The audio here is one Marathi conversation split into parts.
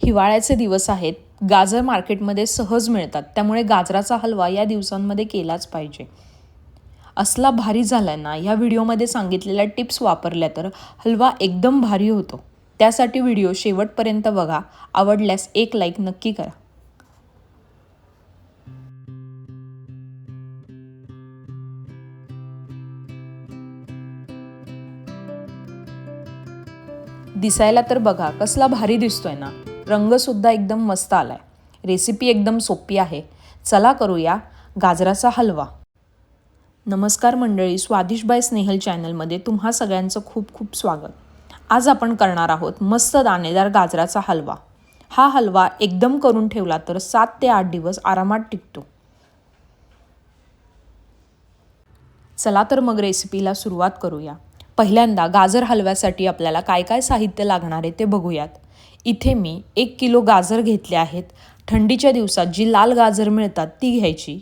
हिवाळ्याचे दिवस आहेत. गाजर मार्केटमध्ये सहज मिळतात. त्यामुळे गाजराचा हलवा या दिवसांमध्ये केलाच पाहिजे. असला भारी झाला ना ह्या व्हिडिओमध्ये सांगितलेल्या टिप्स वापरल्या तर हलवा एकदम भारी होतो. त्यासाठी व्हिडिओ शेवटपर्यंत बघा. आवडल्यास एक लाईक नक्की करा. दिसायला तर बघा कसला भारी दिसतोय ना. रंगसुद्धा एकदम मस्त आलाय. रेसिपी एकदम सोपी आहे. चला करूया गाजराचा हलवा. नमस्कार मंडळी स्वादिश बाय स्नेहल चॅनलमध्ये तुम्हा सगळ्यांचं खूप खूप स्वागत. आज आपण करणार आहोत मस्त दाणेदार गाजराचा हलवा. हा हलवा एकदम करून ठेवला तर सात ते आठ दिवस आरामात टिकतो. चला तर मग रेसिपीला सुरुवात करूया. पहिल्यांदा गाजर हलव्यासाठी आपल्याला काय काय साहित्य लागणार आहे ते बघूयात. इथे मी एक किलो गाजर घेतले आहेत. थंडीच्या दिवसात जी लाल गाजर मिळतात ती घ्यायची.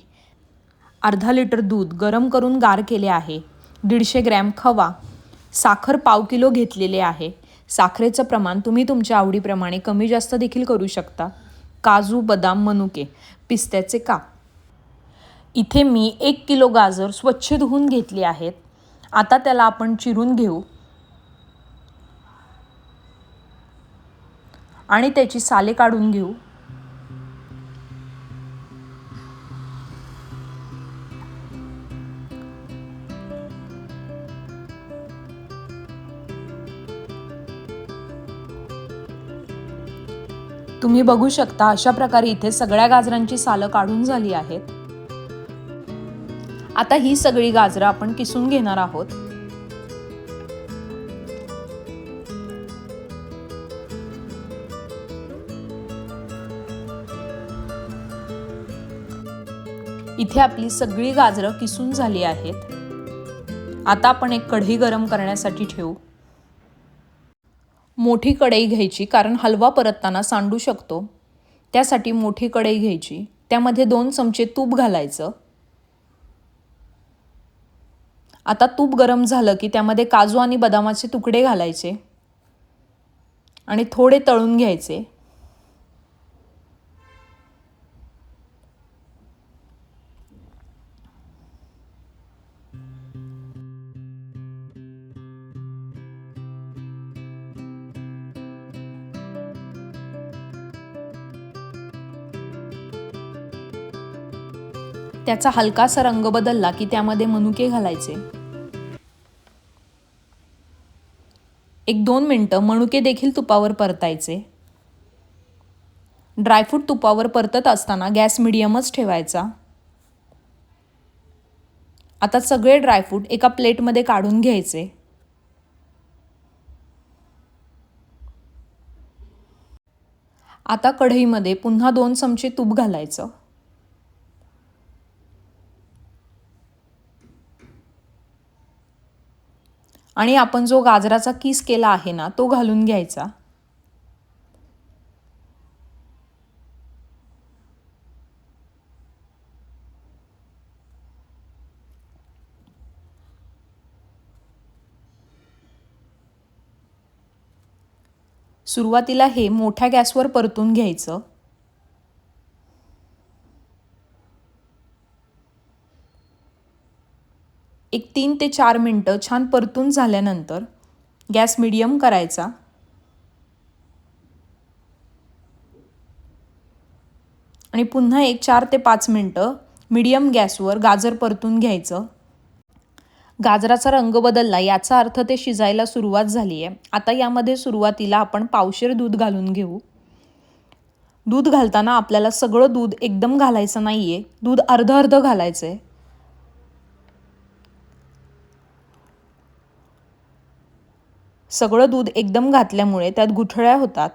अर्धा लिटर दूध गरम करून गार केले आहे. दीडशे ग्रॅम खवा. साखर पाव किलो घेतलेले आहे. साखरेचं प्रमाण तुम्ही तुमच्या आवडीप्रमाणे कमी जास्त देखील करू शकता. काजू बदाम मनुके पिस्त्याचे काप. इथे मी एक किलो गाजर स्वच्छ धुवून घेतले आहेत. आता त्याला आपण चिरून घेऊ. आणि त्याची साले काढून घेऊ. तुम्ही बघू शकता अशा प्रकारे इथे सगळ्या गाजरांची सालं काढून झाली आहेत. आता ही सगळी गाजरं आपण किसून घेणार आहोत. इथे आपली सगळी गाजरं किसून झाली आहेत. आता आपण एक कढई गरम करण्यासाठी ठेवू. मोठी कढई घ्यायची कारण हलवा परतताना सांडू शकतो. त्यासाठी मोठी कढई घ्यायची. त्यामध्ये दोन चमचे तूप घालायचं. आता तूप गरम झालं की त्यामध्ये काजू आणि बदामाचे तुकडे घालायचे. आणि थोडे तळून घ्यायचे. त्याचा हलकासा रंग बदलला की त्यामध्ये मनुके घालायचे. एक दोन मिनटं मणुके देखील तुपावर परतायचे. ड्रायफ्रूट तुपावर परतत असताना गॅस मिडियमच ठेवायचा. आता सगळे ड्रायफ्रूट एका प्लेटमध्ये काढून घ्यायचे. आता कढईमध्ये पुन्हा दोन चमचे तूप घालायचं. आणि आपण जो गाजराचा किस केला आहे ना तो घालून घ्यायचा. सुरुवातीला हे मोठ्या गॅसवर परतून घ्यायचं. एक तीन ते चार मिनटं छान परतून झाल्यानंतर गॅस मिडियम करायचा. आणि पुन्हा एक चार ते पाच मिनटं मिडियम गॅसवर गाजर परतून घ्यायचं. गाजराचा रंग बदलला याचा अर्थ ते शिजायला सुरुवात झाली आहे आता यामध्ये सुरुवातीला आपण पावशेर दूध घालून घेऊ. दूध घालताना आपल्याला सगळं दूध एकदम घालायचं नाही आहे दूध अर्ध अर्ध घालायचं आहे सगळं दूध एकदम घातल्यामुळे त्यात गुठळ्या होतात.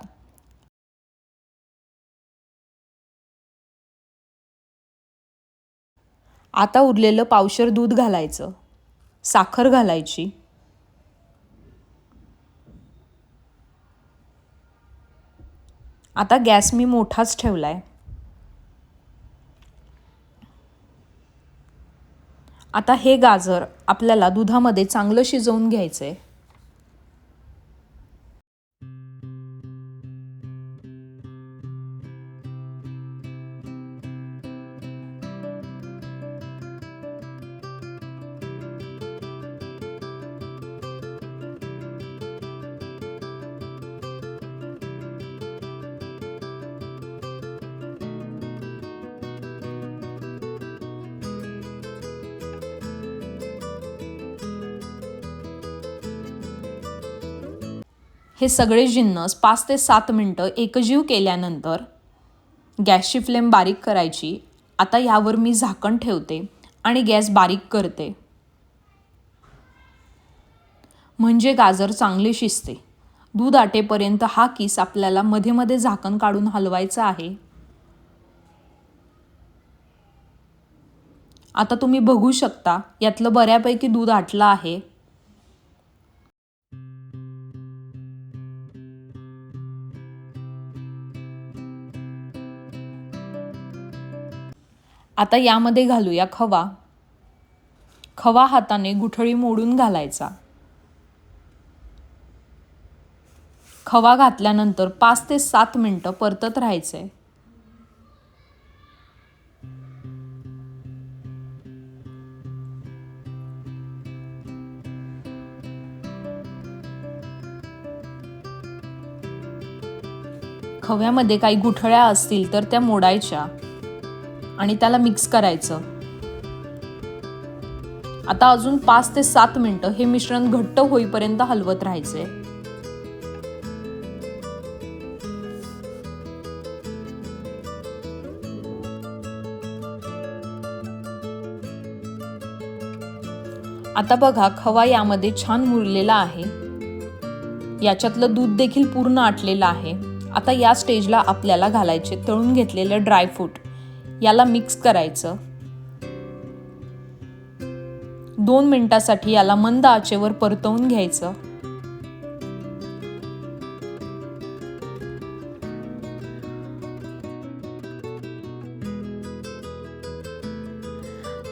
आता उरलेलं पावशर दूध घालायचं. साखर घालायची. आता गॅस मी मोठाच ठेवलाय. आता हे गाजर आपल्याला दुधामध्ये चांगलं शिजवून घ्यायचं आहे हे सगळे जिन्नस पाच ते सात मिनटं एकजीव केल्यानंतर गॅसची फ्लेम बारीक करायची. आता यावर मी झाकण ठेवते आणि गॅस बारीक करते. म्हणजे गाजर चांगले शिजते. दूध आटेपर्यंत हा किस आपल्याला मध्ये मध्ये झाकण काढून हलवायचा आहे. आता तुम्ही बघू शकता यातलं बऱ्यापैकी दूध आटलं आहे. आता यामध्ये घालूया खवा. खवा हाताने गुठळी मोडून घालायचा. खवा घातल्यानंतर पाच ते सात मिनटं परतत राहायचे. खव्यामध्ये काही गुठळ्या असतील तर त्या मोडायच्या. आणि त्याला मिक्स करायचं. आता अजून पाच ते सात मिनिटं हे मिश्रण घट्ट होईपर्यंत हलवत राहायचे. आता बघा खवा यामध्ये छान मुरलेला आहे. याच्यातलं दूध देखील पूर्ण आटलेलं आहे. आता या स्टेजला आपल्याला घालायचे तळून घेतलेले ड्रायफ्रूट. याला मिक्स करायचं. दोन मिनिटासाठी याला मंद आचेवर परतवून घ्यायचं.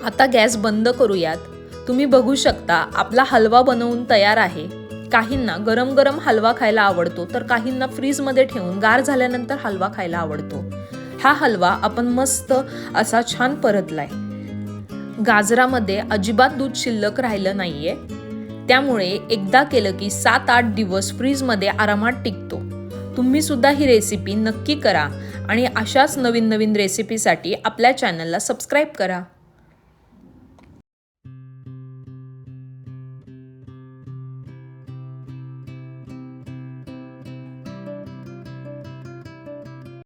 आता गॅस बंद करूयात. तुम्ही बघू शकता आपला हलवा बनवून तयार आहे. काहींना गरम गरम हलवा खायला आवडतो तर काहींना फ्रीजमध्ये ठेवून गार झाल्यानंतर हलवा खायला आवडतो. हा हलवा आपण मस्त असा छान परतलाय. गाजरामध्ये अजिबात दूध शिल्लक राहिलं नाहीये. त्यामुळे एकदा केलं की सात आठ दिवस फ्रीजमध्ये आरामात टिकतो. तुम्ही सुद्धा ही रेसिपी नक्की करा आणि अशाच नवीन नवीन रेसिपीसाठी आपल्या चॅनलला सबस्क्राईब करा.